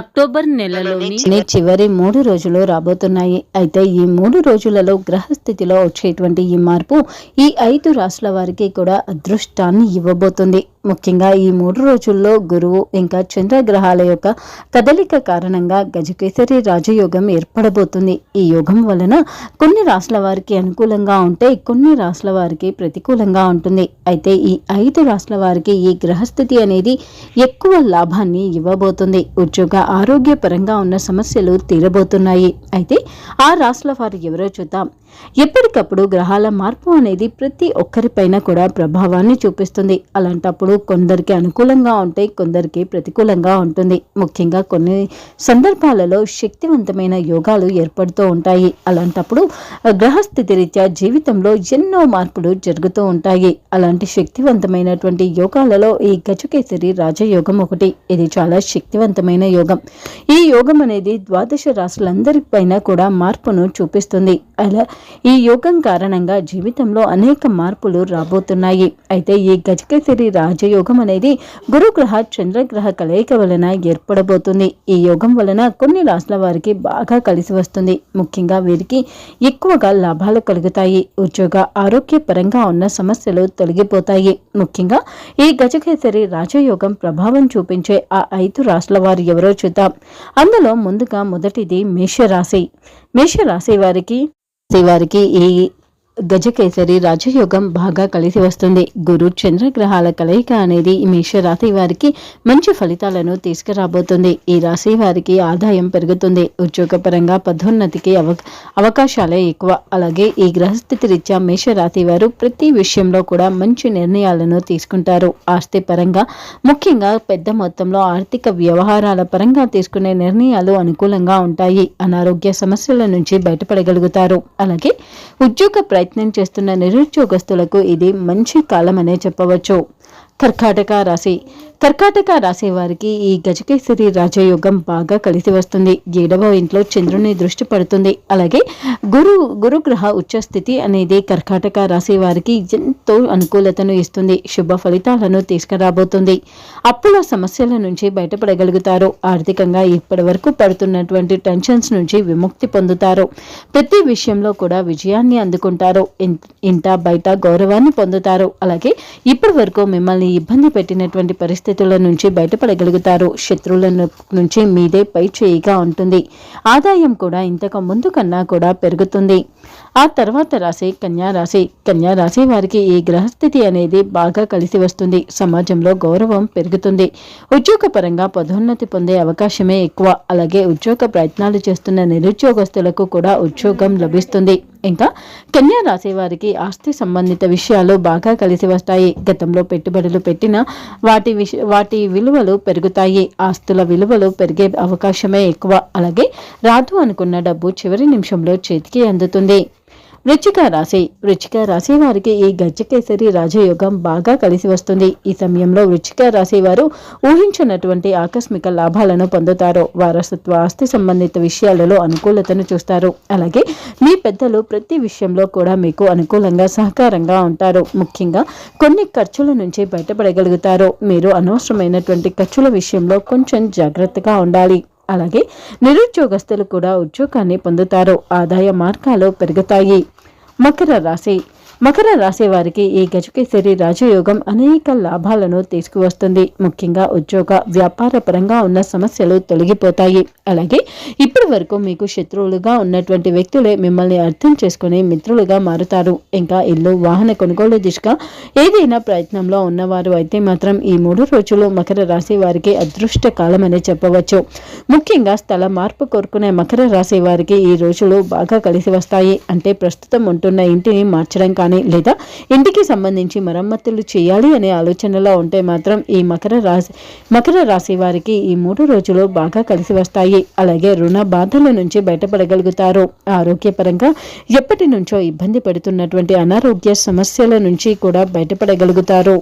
October నెలలోని చివరి మూడు రోజులు రాబోతున్నాయి. అయితే ఈ మూడు రోజులలో గ్రహస్థితిలో వచ్చేటువంటి ఈ మార్పు ఈ ఐదు రాశుల వారికి కూడా అదృష్టాన్ని ఇవ్వబోతుంది. ముఖ్యంగా ఈ మూడు రోజుల్లో గురువు ఇంకా చంద్రగ్రహాల యొక్క కదలిక కారణంగా గజకేసరి రాజయోగం ఏర్పడబోతుంది. ఈ యోగం వలన కొన్ని రాశుల వారికి అనుకూలంగా ఉంటే కొన్ని రాశుల వారికి ప్రతికూలంగా ఉంటుంది. అయితే ఈ ఐదు రాశుల వారికి ఈ గ్రహస్థితి అనేది ఎక్కువ లాభాన్ని ఇవ్వబోతుంది. ఉద్యోగ ఆరోగ్యపరంగా ఉన్న సమస్యలు తీరబోతున్నాయి. అయితే ఆ రాశుల వారు ఎవరో చూద్దాం. ఎప్పటికప్పుడు గ్రహాల మార్పు అనేది ప్రతి ఒక్కరిపైన కూడా ప్రభావాన్ని చూపిస్తుంది. అలాంటప్పుడు కొందరికి అనుకూలంగా ఉంటాయి కొందరికి ప్రతికూలంగా ఉంటుంది. ముఖ్యంగా కొన్ని సందర్భాలలో శక్తివంతమైన యోగాలు ఏర్పడుతూ ఉంటాయి. అలాంటప్పుడు గ్రహస్థితి రీత్యా జీవితంలో ఎన్నో మార్పులు జరుగుతూ ఉంటాయి. అలాంటి శక్తివంతమైనటువంటి యోగాలలో ఈ గజకేసరి రాజయోగం ఒకటి. ఇది చాలా శక్తివంతమైన యోగం. ఈ యోగం అనేది ద్వాదశ రాశులందరిపైన కూడా మార్పును చూపిస్తుంది. అలా ఈ యోగం కారణంగా జీవితంలో అనేక మార్పులు రాబోతున్నాయి. అయితే ఈ గజకేసరి రాజయోగం అనేది గురుగ్రహ చంద్రగ్రహ కలయిక వలన ఏర్పడబోతుంది. ఈ యోగం వలన కొన్ని రాష్ట్రాల వారికి బాగా కలిసి వస్తుంది. ముఖ్యంగా వీరికి ఎక్కువగా లాభాలు కలుగుతాయి. ఉద్యోగ ఆరోగ్యపరంగా ఉన్న సమస్యలు తొలగిపోతాయి. ముఖ్యంగా ఈ గజకేసరి రాజయోగం ప్రభావం చూపించే ఆ ఐదు రాష్ట్రాల వారు ఎవరో చూద్దాం. అందులో ముందుగా మొదటిది మేషరాశి. మేషరాశి వారికి వారికి ఈ గజకేసరి రాజయోగం బాగా కలిసి వస్తుంది. గురు చంద్రగ్రహాల కలయిక అనేది మేషరాశి వారికి మంచి ఫలితాలను తీసుకురాబోతుంది. ఈ రాశి వారికి ఆదాయం పెరుగుతుంది. ఉద్యోగపరంగా పదోన్నతికి అవ అవకాశాలే ఎక్కువ. అలాగే ఈ గ్రహస్థితి రీత్యా మేషరాశి వారు ప్రతి విషయంలో కూడా మంచి నిర్ణయాలను తీసుకుంటారు. ఆస్తి పరంగా ముఖ్యంగా పెద్ద మొత్తంలో ఆర్థిక వ్యవహారాల పరంగా తీసుకునే నిర్ణయాలు అనుకూలంగా ఉంటాయి. అనారోగ్య సమస్యల నుంచి బయటపడగలుగుతారు. అలాగే ఉద్యోగ ప్రయత్నం ప్రయత్నం చేస్తున్న నిరుద్యోగస్తులకు ఇది మంచి కాలమనే చెప్పవచ్చు. కర్కాటక రాశి. కర్కాటక రాశి వారికి ఈ గజకేసరి రాజయోగం బాగా కలిసి వస్తుంది. ఏడవ ఇంట్లో చంద్రుని దృష్టి పడుతుంది. అలాగే గురు గురుగ్రహ ఉచ్చస్థితి అనేది కర్కాటక రాశి వారికి ఎంతో అనుకూలతను ఇస్తుంది. శుభ ఫలితాలను తీసుకురాబోతుంది. అప్పుల సమస్యల నుంచి బయటపడగలుగుతారు. ఆర్థికంగా ఇప్పటి వరకు పడుతున్నటువంటి టెన్షన్స్ నుంచి విముక్తి పొందుతారు. ప్రతి విషయంలో కూడా విజయాన్ని అందుకుంటారు. ఇంట బయట గౌరవాన్ని పొందుతారు. అలాగే ఇప్పటి వరకు మిమ్మల్ని ఇబ్బంది పెట్టినటువంటి పరిస్థితుల నుంచి బయటపడగలుగుతారు. శత్రువుల నుంచి మీదే పై చేయిగా ఉంటుంది. ఆదాయం కూడా ఇంతకు ముందు కన్నా కూడా పెరుగుతుంది. ఆ తర్వాత రాశి కన్యా రాశి. కన్యా రాశి వారికి ఈ గ్రహస్థితి అనేది బాగా కలిసి వస్తుంది. సమాజంలో గౌరవం పెరుగుతుంది. ఉద్యోగపరంగా పదోన్నతి పొందే అవకాశమే ఎక్కువ. అలాగే ఉద్యోగ ప్రయత్నాలు చేస్తున్న నిరుద్యోగస్తులకు కూడా ఉద్యోగం లభిస్తుంది. ఇంకా కన్యా రాసేవారికి ఆస్తి సంబంధిత విషయాలు బాగా కలిసి వస్తాయి. గతంలో పెట్టుబడులు పెట్టిన వాటి విష వాటి విలువలు పెరుగుతాయి. ఆస్తుల విలువలు పెరిగే అవకాశమే ఎక్కువ. అలాగే రాదు అనుకున్న డబ్బు చివరి నిమిషంలో చేతికి అందుతుంది. వృచ్చిక రాశి. వృచ్చిక రాశి వారికి ఈ గజకేసరి రాజయోగం బాగా కలిసి వస్తుంది. ఈ సమయంలో వృచ్చిక రాశి వారు ఊహించినటువంటి ఆకస్మిక లాభాలను పొందుతారు. వారసత్వ ఆస్తి సంబంధిత విషయాలలో అనుకూలతను చూస్తారు. అలాగే మీ పెద్దలు ప్రతి విషయంలో కూడా మీకు అనుకూలంగా సహకారంగా ఉంటారు. ముఖ్యంగా కొన్ని ఖర్చుల నుంచి బయటపడగలుగుతారు. మీరు అనవసరమైనటువంటి ఖర్చుల విషయంలో కొంచెం జాగ్రత్తగా ఉండాలి. అలాగే నిరుద్యోగస్తులు కూడా ఉద్యోగాన్ని పొందుతారు. ఆదాయ మార్గాలు పెరుగుతాయి. మకర రాశి మకర రాశి వారికి ఈ గజకేసరి రాజయోగం అనేక లాభాలను తీసుకువస్తుంది. ముఖ్యంగా ఉద్యోగ వ్యాపార పరంగా ఉన్న సమస్యలు తొలగిపోతాయి. అలాగే ఇప్పటి వరకు మీకు శత్రువులుగా ఉన్నటువంటి వ్యక్తులే మిమ్మల్ని అర్థం చేసుకుని మిత్రులుగా మారుతారు. ఇంకా ఇల్లు వాహన కొనుగోలు దిశగా ఏదైనా ప్రయత్నంలో ఉన్నవారు అయితే మాత్రం ఈ మూడు రోజులు మకర రాశి వారికి అదృష్ట కాలం అని చెప్పవచ్చు. ముఖ్యంగా స్థల మార్పు కోరుకునే మకర రాశి వారికి ఈ రోజులు బాగా కలిసి వస్తాయి. అంటే ప్రస్తుతం ఉంటున్న ఇంటిని మార్చడం కానీ లేదా ఇంటికి సంబంధించి మరమ్మతులు చేయాలి అనే ఆలోచనలో ఉంటే మాత్రం ఈ మకర రాశి మకర రాశి వారికి ఈ మూడు రోజులు బాగా కలిసి వస్తాయి. అలాగే రుణ బాధల నుంచి బయటపడగలుగుతారు. ఆరోగ్యపరంగా ఎప్పటి నుంచో ఇబ్బంది పడుతున్నటువంటి అనారోగ్య సమస్యల నుంచి కూడా బయటపడగలుగుతారు.